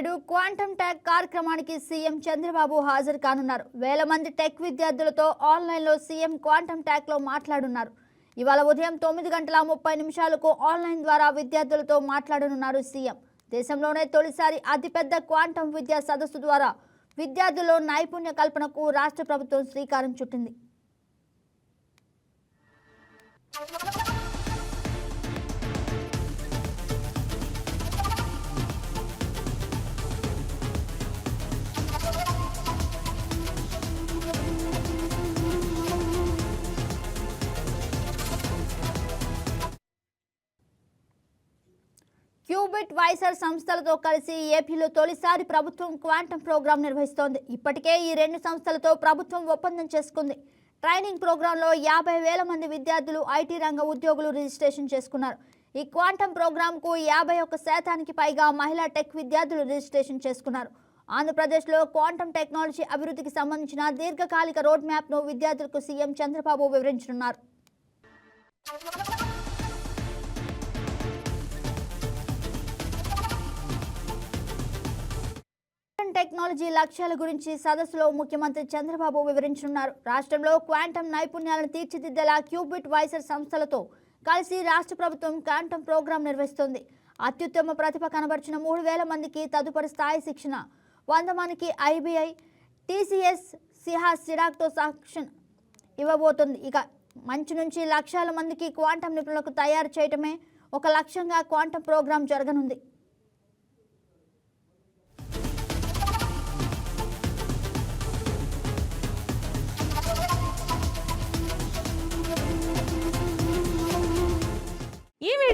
నేడు quantum tech కార్యక్రమానికి CM Chandrababu హాజరు కానున్నారు. వేల మంది టెక్ విద్యార్థులతో ఆన్లైన్లో సీఎం క్వాంటమ్ టెక్లో మాట్లాడున్నారు. ఇవాళ ఉదయం తొమ్మిది గంటల ముప్పై నిమిషాలకు ఆన్లైన్ ద్వారా విద్యార్థులతో మాట్లాడనున్నారు సీఎం. దేశంలోనే తొలిసారి అతిపెద్ద క్వాంటమ్ విద్యా సదస్సు ద్వారా విద్యార్థుల్లో నైపుణ్య కల్పనకు రాష్ట్ర ప్రభుత్వం శ్రీకారం చుట్టింది. క్యూబిట్ వైసర్ సంస్థలతో కలిసి ఏపీలో తొలిసారి ప్రభుత్వం క్వాంటమ్ ప్రోగ్రాం నిర్వహిస్తోంది. ఇప్పటికే ఈ రెండు సంస్థలతో ప్రభుత్వం ఒప్పందం చేసుకుంది. ట్రైనింగ్ ప్రోగ్రాంలో యాభై వేల మంది విద్యార్థులు ఐటీ రంగ ఉద్యోగులు రిజిస్ట్రేషన్ చేసుకున్నారు. ఈ క్వాంటమ్ ప్రోగ్రాంకు యాభై ఒక్క శాతానికి పైగా మహిళా టెక్ విద్యార్థులు రిజిస్ట్రేషన్ చేసుకున్నారు. ఆంధ్రప్రదేశ్లో క్వాంటమ్ టెక్నాలజీ అభివృద్ధికి సంబంధించిన దీర్ఘకాలిక రోడ్ మ్యాప్ను విద్యార్థులకు సీఎం చంద్రబాబు వివరించనున్నారు. టెక్నాలజీ లక్ష్యాల గురించి సదస్సులో ముఖ్యమంత్రి చంద్రబాబు వివరించనున్నారు. రాష్ట్రంలో క్వాంటమ్ నైపుణ్యాలను తీర్చిదిద్దేలా క్యూబిట్ వైసర్ సంస్థలతో కలిసి రాష్ట్ర ప్రభుత్వం క్వాంటమ్ ప్రోగ్రాం నిర్వహిస్తోంది. అత్యుత్తమ ప్రతిభ కనబరిచిన మూడు వేల మందికి తదుపరి స్థాయి శిక్షణ వంద మందికి ఐబీఐ టీసీఎస్ సిహా సిడాక్తో సాక్షన్ ఇవ్వబోతుంది. ఇక మంచి నుంచి లక్షల మందికి క్వాంటమ్ నిపుణులకు తయారు చేయటమే ఒక లక్ష్యంగా క్వాంటమ్ ప్రోగ్రాం జరగనుంది.